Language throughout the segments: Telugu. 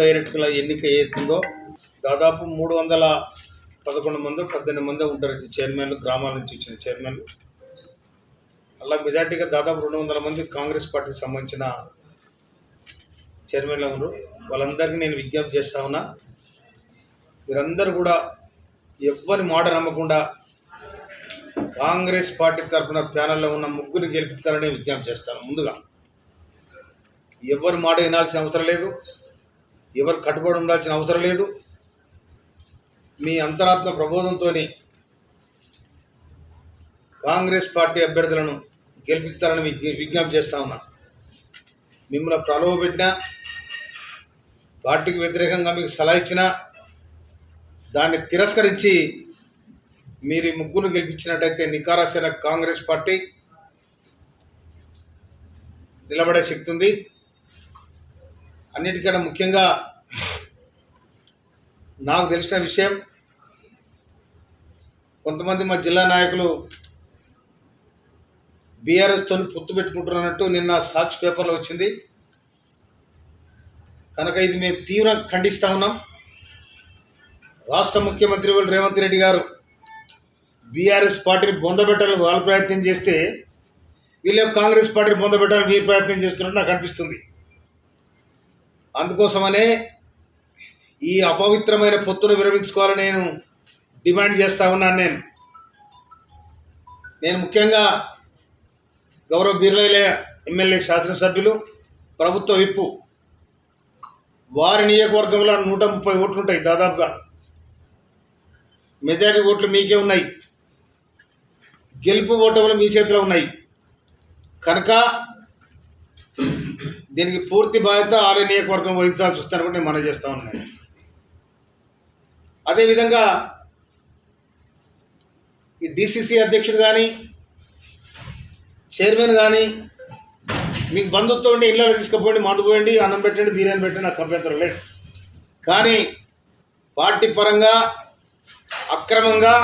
డైరెక్టర్ల ఎన్నిక ఏతుందో దాదాపు మూడు వందల పదకొండు మంది పద్దెనిమిది మంది ఉంటారు చైర్మన్లు గ్రామాల నుంచి వచ్చిన చైర్మన్లు. అలా మెజార్టీగా దాదాపు రెండు వందల మంది కాంగ్రెస్ పార్టీకి సంబంధించిన చైర్మన్లు ఉన్నారు. వాళ్ళందరికీ నేను విజ్ఞప్తి చేస్తా ఉన్నా మీరందరూ కూడా ఎవ్వరి మాట నమ్మకుండా కాంగ్రెస్ పార్టీ తరఫున ప్యానల్లో ఉన్న ముగ్గురు గెలిపిస్తారని విజ్ఞప్తి చేస్తాను ముందుగా. ఎవరి మాట వినాల్సిన అవసరం లేదు. ఎవరు కట్టుబడి ఉండాల్సిన అవసరం లేదు. మీ అంతరాత్మ ప్రబోధంతో కాంగ్రెస్ పార్టీ అభ్యర్థులను గెలిపిస్తారని విజ్ఞప్తి చేస్తా ఉన్నా. మిమ్మల్ని ప్రలోభపెట్టినా పార్టీకి వ్యతిరేకంగా మీకు సలహా ఇచ్చినా దాన్ని తిరస్కరించి మీరు ముగ్గురు గెలిపించినట్టయితే నికారాసైన కాంగ్రెస్ పార్టీ నిలబడే శక్తి ఉంది. అన్నిటికన్నా ముఖ్యంగా నాకు తెలిసిన విషయం కొంతమంది మా జిల్లా నాయకులు బీఆర్ఎస్తో పొత్తు పెట్టుకుంటున్నట్టు నిన్న సాక్షి పేపర్లో వచ్చింది. కనుక ఇది మేము తీవ్రంగా ఖండిస్తూ ఉన్నాం. రాష్ట్ర ముఖ్యమంత్రి రేవంత్ రెడ్డి గారు బీఆర్ఎస్ పార్టీని బొందబెట్టాలని వాళ్ళు ప్రయత్నం చేస్తే వీళ్ళేం కాంగ్రెస్ పార్టీని బొందబెట్టాలని మీరు ప్రయత్నం చేస్తున్నట్టు నాకు అనిపిస్తుంది. అందుకోసమనే ఈ అపవిత్రమైన పొత్తును విరమించుకోవాలని నేను డిమాండ్ చేస్తా ఉన్నాను నేను. నేను ముఖ్యంగా గౌరవ బిర్లైలే ఎమ్మెల్యే శాసనసభ్యులు ప్రభుత్వ విప్పు. వారి నియోజకవర్గంలో నూట ముప్పై ఓట్లు ఉంటాయి దాదాపుగా. మెజారిటీ ఓట్లు మీకే ఉన్నాయి. గెలుపు ఓటములు మీ చేతిలో ఉన్నాయి. కనుక దీనికి పూర్తి బాధ్యత ఆలయ నియోజకవర్గం వహించాల్సి వస్తుందని కూడా నేను మనం చేస్తా ఉన్నాను అదేవిధంగా ఈ డిసిసి అధ్యక్షుడు కానీ చైర్మన్ కానీ మీకు బంధుత్వం ఉండి ఇళ్ళలో తీసుకుపోండి మందు పోయండి అన్నం పెట్టండి బిర్యానీ పెట్టండి నాకు అభ్యంతరం లేదు. కానీ పార్టీ పరంగా అక్రమంగా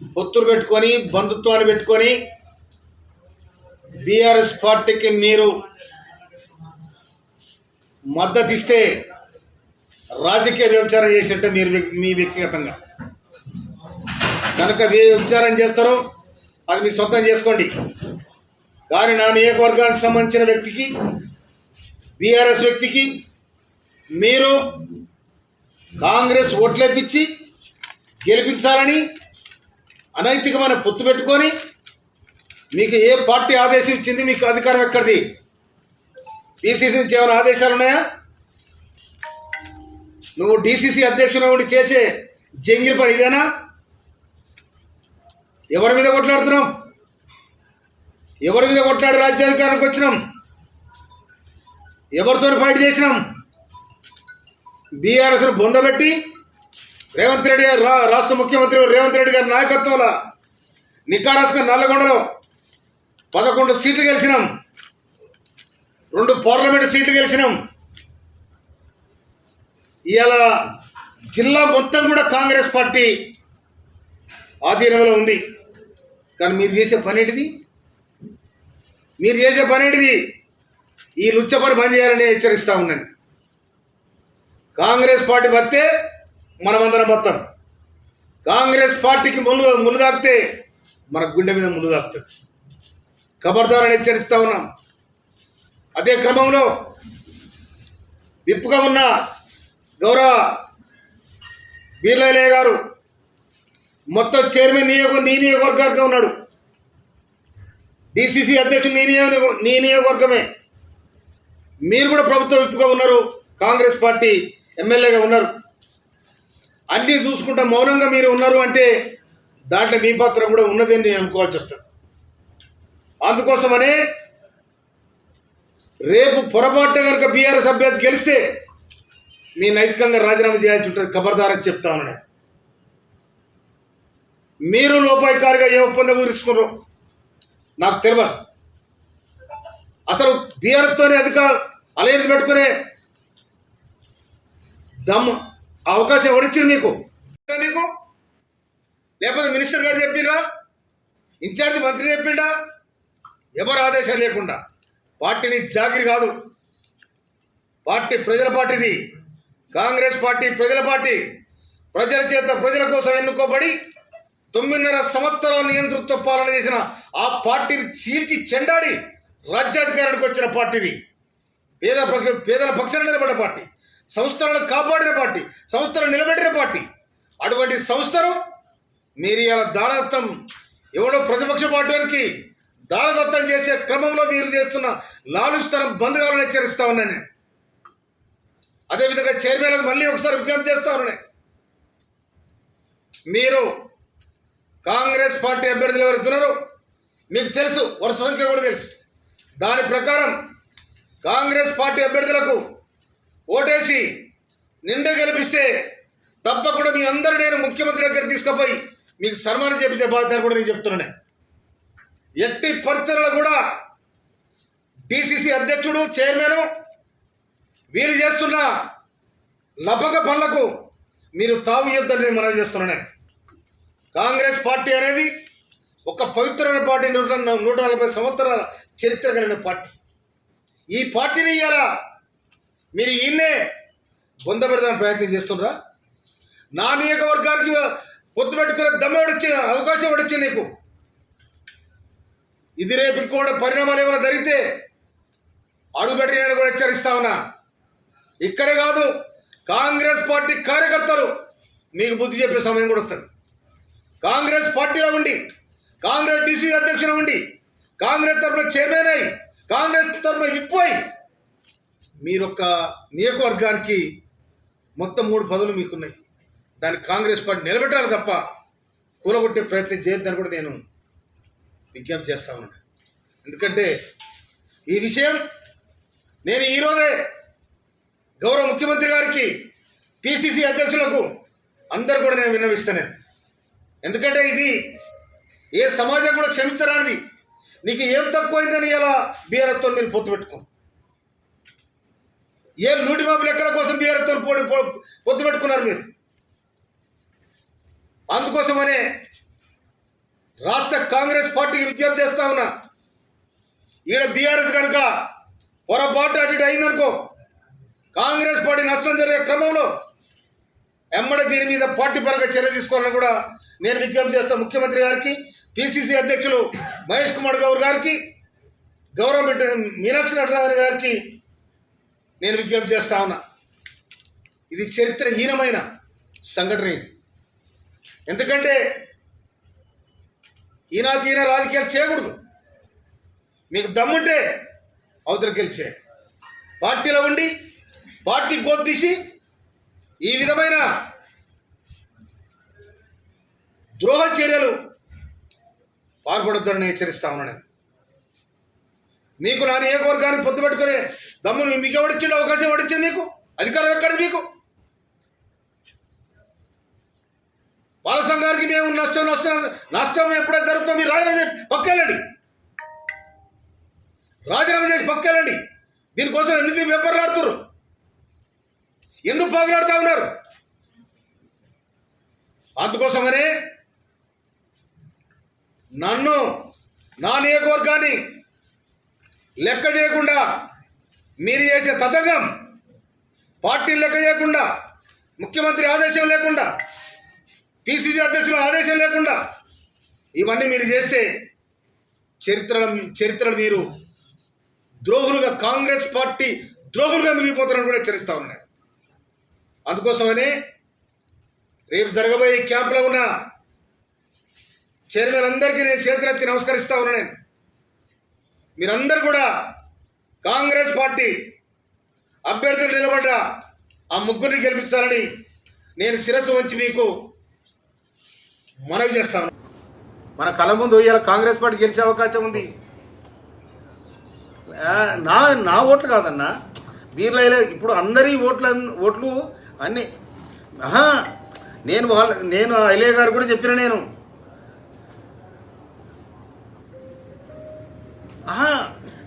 పొత్తులు పెట్టుకొని బంధుత్వాన్ని పెట్టుకొని బీఆర్ఎస్ పార్టీకి మీరు మద్దతు ఇస్తే రాజకీయ వ్యభిచారం చేసేట మీరు మీ వ్యక్తిగతంగా. కనుక ఏ వ్యభిచారం చేస్తారో అది మీ సొంతం చేసుకోండి. కానీ నా నియోజకవర్గానికి సంబంధించిన వ్యక్తికి బీఆర్ఎస్ వ్యక్తికి మీరు కాంగ్రెస్ ఓట్లేపించి గెలిపించాలని అనైతికమైన పొత్తు పెట్టుకొని మీకు ఏ పార్టీ ఆదేశం ఇచ్చింది మీకు అధికారం ఎక్కడిది? పిసిసి నుంచి ఏమైనా ఆదేశాలు ఉన్నాయా? నువ్వు డిసిసి అధ్యక్షుడు ఉండి చేసే జంగిరి పని ఇదేనా? ఎవరి మీద కొట్లాడుతున్నాం ఎవరి మీద కొట్లాడి రాజ్యాధికారానికి వచ్చినాం? ఎవరితో ఫైట్ చేసినాం? బీఆర్ఎస్ను బొందబెట్టి రేవంత్ రెడ్డి గారు రా- రాష్ట్ర ముఖ్యమంత్రి రేవంత్ రెడ్డి గారి నాయకత్వంలో నికారాస్గా నల్లగొండలో పదకొండు సీట్లు గెలిచినాం. రెండు పార్లమెంట్ సీట్లు గెలిచినాం. ఇవాళ జిల్లా మొత్తం కూడా కాంగ్రెస్ పార్టీ ఆధీనంలో ఉంది. కానీ మీరు చేసే పని ఏంటిది? మీరు చేసే పని ఏంటిది? ఈ లుచ్చ పని బంద్ చేయాలని హెచ్చరిస్తా ఉన్నాను. కాంగ్రెస్ పార్టీ బతే మనమందరం బతాం కాంగ్రెస్ పార్టీకి ముళ్ళు ముళ్ళు తాకితే మన గుండె మీద ముళ్ళు తాకుతుంది ఖబర్దారని హెచ్చరిస్తా ఉన్నాం. అదే క్రమంలో విప్పుగా ఉన్న గౌరవ బీర్లయ్య గారు మొత్తం చైర్మన్ నియోగ నీ నియోగవర్గంగా ఉన్నాడు. డిసిసి అధ్యక్షుడు నీ నియోగ నీ నియోగవర్గమే. మీరు కూడా ప్రభుత్వ విప్పుగా ఉన్నారు. కాంగ్రెస్ పార్టీ ఎమ్మెల్యేగా ఉన్నారు. అన్నీ చూసుకుంటా మౌనంగా మీరు ఉన్నారు అంటే దాంట్లో మీ పాత్ర కూడా ఉన్నదని నేను అనుకోవాల్సి వస్తుంది. అందుకోసమనే రేపు పొరపాటున కనుక బీఆర్ఎస్ అభ్యర్థి గెలిస్తే మీ నైతికంగా రాజీనామా చేయాల్సి ఉంటుంది. ఖబర్దారని చెప్తా ఉన్నాను నేను. మీరు లోపాయికారిగా ఏ ఒప్పందం కుదుర్చుకున్నారు నాకు తెలియదు అసలు బీఆర్ఎస్తోనే అధిక అలయన్స్ పెట్టుకునే దమ్ అవకాశం ఎవరిచ్చింది మీకు మీకు లేకపోతే మినిస్టర్ గారు చెప్పిండ్రా ఇన్ఛార్జ్ మంత్రి చెప్పిండా ఎవరు ఆదేశం లేకుండా? పార్టీని జాగిరి కాదు. పార్టీ ప్రజల పార్టీది. కాంగ్రెస్ పార్టీ ప్రజల పార్టీ. ప్రజల చేత ప్రజల కోసం ఎన్నుకోబడి తొమ్మిదిన్నర సంవత్సరాల నియంతృత్వ పాలన చేసిన ఆ పార్టీని చీల్చి చెండాడి రాజ్యాధికారానికి వచ్చిన పార్టీది. పేద పక్ష పేదల పక్షాన నిలబడ్డ పార్టీ. సంస్థలను కాపాడిన పార్టీ. సంస్థలను నిలబెట్టిన పార్టీ. అటువంటి సంస్థను మీరు ఇలా దానదత్తం ఎవడో ప్రతిపక్ష పార్టీకి దానదత్తం చేసే క్రమంలో మీరు చేస్తున్న లాలుస్తరం బంద్ కావాలని హెచ్చరిస్తా ఉన్నాను నేను. అదేవిధంగా చైర్మన్లకు మళ్ళీ ఒకసారి విజ్ఞప్తి చేస్తా మీరు కాంగ్రెస్ పార్టీ అభ్యర్థులు ఎవరు మీకు తెలుసు వరుస సంఖ్య కూడా తెలుసు. దాని ప్రకారం కాంగ్రెస్ పార్టీ అభ్యర్థులకు ఓటేసి నిండా గెలిపిస్తే తప్పకుండా మీ అందరూ నేను ముఖ్యమంత్రి దగ్గర తీసుకుపోయి మీకు సన్మానం చేపించే బాధ్యత కూడా నేను చెప్తున్నాను. ఎట్టి పరిస్థితుల్లో కూడా డిసిసి అధ్యక్షుడు చైర్మన్ వీరు చేస్తున్న లభక పనులకు మీరు తావు ఇద్దరిని మనం మనవి చేస్తున్నాను. కాంగ్రెస్ పార్టీ అనేది ఒక పవిత్రమైన పార్టీ నూట నూట నలభై సంవత్సరాల చరిత్ర కలిగిన పార్టీ. ఈ పార్టీని ఇవాళ మీరు ఈయన్నే పొందబెడదాని ప్రయత్నం చేస్తున్నారా? నా నియోజకవర్గానికి పొత్తు పెట్టుకునే దమ్మ వచ్చి అవకాశం వచ్చింది నీకు? ఇది రేపు కూడా పరిణామాలు ఏమైనా జరిగితే అడుగుబెట్టి నేను కూడా హెచ్చరిస్తా ఉన్నా. ఇక్కడే కాదు కాంగ్రెస్ పార్టీ కార్యకర్తలు మీకు బుద్ధి చెప్పే సమయం కూడా వస్తుంది. కాంగ్రెస్ పార్టీలో ఉండి కాంగ్రెస్ డిసి అధ్యక్షులు ఉండి కాంగ్రెస్ తరఫున చైర్మన్ అయి కాంగ్రెస్ తరఫున విప్పోయి మీరొక్క నియోజకవర్గానికి మొత్తం మూడు పదవులు మీకున్నాయి. దాన్ని కాంగ్రెస్ పార్టీ నిలబెట్టాలి తప్ప కూలగొట్టే ప్రయత్నం చేయొద్దని కూడా నేను విజ్ఞప్తి చేస్తా ఉన్నా. ఎందుకంటే ఈ విషయం నేను ఈరోజే గౌరవ ముఖ్యమంత్రి గారికి పిసిసి అధ్యక్షులకు అందరు కూడా నేను విన్నవిస్తాను ఎందుకంటే ఇది ఏ సమాజం కూడా క్షమించరానిది. నీకు ఏం తక్కువైందని ఇలా బీఆర్ఎస్తో మీరు పొత్తు పెట్టుకో. ఏ నూటి బాబు లెక్కల కోసం బీఆర్ఎస్తో పోటీ పో- పొత్తు పెట్టుకున్నారు మీరు? అందుకోసమనే రాష్ట్ర కాంగ్రెస్ పార్టీకి విజ్ఞప్తి చేస్తా ఉన్నా. ఈడ బీఆర్ఎస్ కనుక పొరపాటు అటు ఇటు అయిందనుకో కాంగ్రెస్ పార్టీ నష్టం జరిగే క్రమంలో ఎమ్మడ దీని మీద పార్టీ పరంగా చర్య తీసుకోవాలని కూడా నేను విజ్ఞప్తి చేస్తాను ముఖ్యమంత్రి గారికి పిసిసి అధ్యక్షులు మహేష్ కుమార్ గౌర్ గారికి గవర్నమెంట్ మీనాక్షి నటరాజన్ గారికి నేను విజ్ఞప్తి చేస్తా ఉన్నా. ఇది చరిత్రహీనమైన సంఘటన ఇది. ఎందుకంటే ఈనా తీన రాజకీయాలు చేయకూడదు. మీకు దమ్ముంటే అవతలకి గెలిచే పార్టీలో ఉండి పార్టీ గోద్దీసి ఈ విధమైన ద్రోహ చర్యలు పాల్పడొద్దని హెచ్చరిస్తా ఉన్నాను. నేను. మీకు నా నియోజకవర్గానికి పొత్తు పెట్టుకునే దమ్ము మీకు ఎవడిచ్చిండు అవకాశం ఎవడిచ్చింది మీకు? అధికారం ఎక్కడ మీకు? బాల సంఘానికి మేము నష్టం నష్టం నష్టం ఎప్పుడైతే జరుగుతుందో మీరు రాజీనామా చేసి పక్కెళ్ళండి. రాజీనామా చేసి పక్కెళ్ళండి. దీనికోసం ఎందుకు ఈ వెప్పర్లాడుతున్నారు ఎందుకు పాకులాడుతూ ఉన్నారు? అందుకోసమనే నన్ను నా నియోజకవర్గాన్ని లెక్క చేయకుండా మీరు చేసే తతంగం పార్టీలు లెక్క చేయకుండా ముఖ్యమంత్రి ఆదేశం లేకుండా పిసిసి అధ్యక్షుల ఆదేశం లేకుండా ఇవన్నీ మీరు చేస్తే చరిత్ర చరిత్రలు మీరు ద్రోహులుగా కాంగ్రెస్ పార్టీ ద్రోహులుగా మిగిలిపోతారని కూడా హెచ్చరిస్తా ఉన్నాయి అందుకోసమనే రేపు జరగబోయే క్యాంప్లో ఉన్న చైర్మన్ అందరికీ నేను చేతులెత్తి నమస్కరిస్తా ఉన్నా నేను మీరందరూ కూడా కాంగ్రెస్ పార్టీ అభ్యర్థులు నిలబడ్డ ఆ ముగ్గురిని గెలిపించాలని నేను శిరస్సు వంచి మీకు మనవి చేస్తాను మన కళ ముందు ఇవాళ కాంగ్రెస్ పార్టీ గెలిచే అవకాశం ఉంది. నా నా ఓట్లు కాదన్నా. వీళ్ళ ఇప్పుడు అందరి ఓట్ల ఓట్లు అన్ని. నేను వాళ్ళ నేను ఐలయ్య గారు కూడా చెప్పిన నేను. ఆహా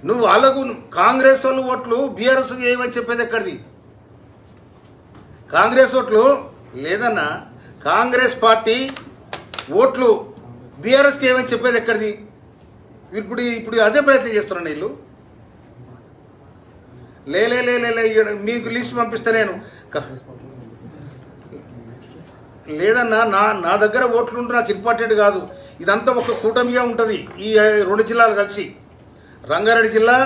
నువ్వు వాళ్ళకు కాంగ్రెస్ వాళ్ళు ఓట్లు బీఆర్ఎస్ ఏమని చెప్పేది ఎక్కడిది? కాంగ్రెస్ ఓట్లు లేదన్నా కాంగ్రెస్ పార్టీ ఓట్లు బీఆర్ఎస్కి ఏమని చెప్పేది ఎక్కడిది? ఇప్పుడు ఇప్పుడు అదే ప్రయత్నం చేస్తున్నాను వీళ్ళు లేలే లే లే మీకు లిస్ట్ పంపిస్తే నేను. లేదన్నా నా నా దగ్గర ఓట్లు ఉంటే నాకు ఇంపార్టెంట్ కాదు. ఇదంతా ఒక కూటమిగా ఉంటుంది. ఈ రెండు జిల్లాలు కలిసి. రంగారెడ్డి జిల్లా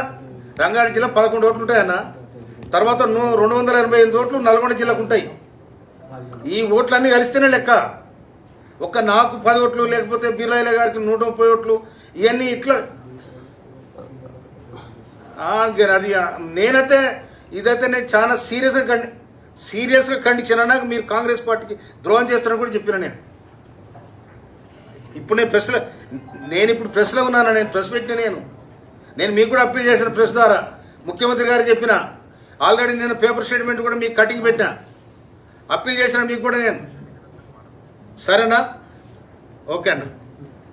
రంగారెడ్డి జిల్లా పదకొండు ఓట్లు ఉంటాయన్న తర్వాత రెండు వందల ఎనభై ఎనిమిది ఓట్లు నల్గొండ జిల్లాకు ఉంటాయి. ఈ ఓట్లన్నీ కలిస్తేనే లెక్క. ఒక్క నాకు పది ఓట్లు లేకపోతే బిర్లాయిల గారికి నూట ముప్పై ఓట్లు ఇవన్నీ ఇట్లా. అది నేనైతే ఇదైతే నేను చాలా సీరియస్గా ఖండి సీరియస్గా ఖండించాను. నాకు మీరు కాంగ్రెస్ పార్టీకి ద్రోహం చేస్తారని కూడా చెప్పిన నేను. ఇప్పుడు నేను ప్రెస్లో నేను ఇప్పుడు ప్రెస్లో ఉన్నాను? నేను ప్రెస్ పెట్టిన నేను. నేను మీకు కూడా అప్పీల్ చేసిన ప్రెస్ ద్వారా. ముఖ్యమంత్రి గారు చెప్పిన. ఆల్రెడీ నేను పేపర్ స్టేట్మెంట్ కూడా మీకు కటింగ్ పెట్టిన. అప్పీల్ చేసిన మీకు కూడా నేను. సరేనా? ఓకే అన్న.